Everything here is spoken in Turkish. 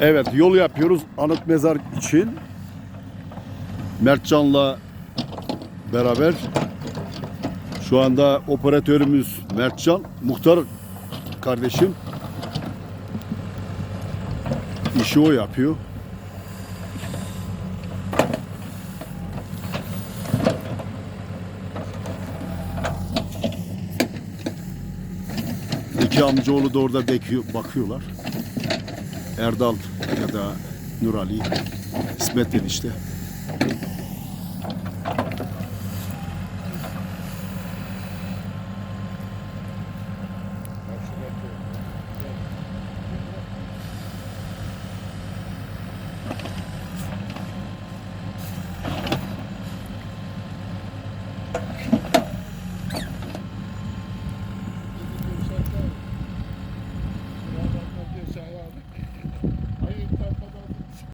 Evet yol yapıyoruz anıt mezar için. Mertcan'la beraber şu anda operatörümüz Mertcan, muhtar kardeşim. İşi o yapıyor. İki amcaoğlu da orada bekliyor, bakıyorlar. Erdal ya da Nurali İsmet enişte.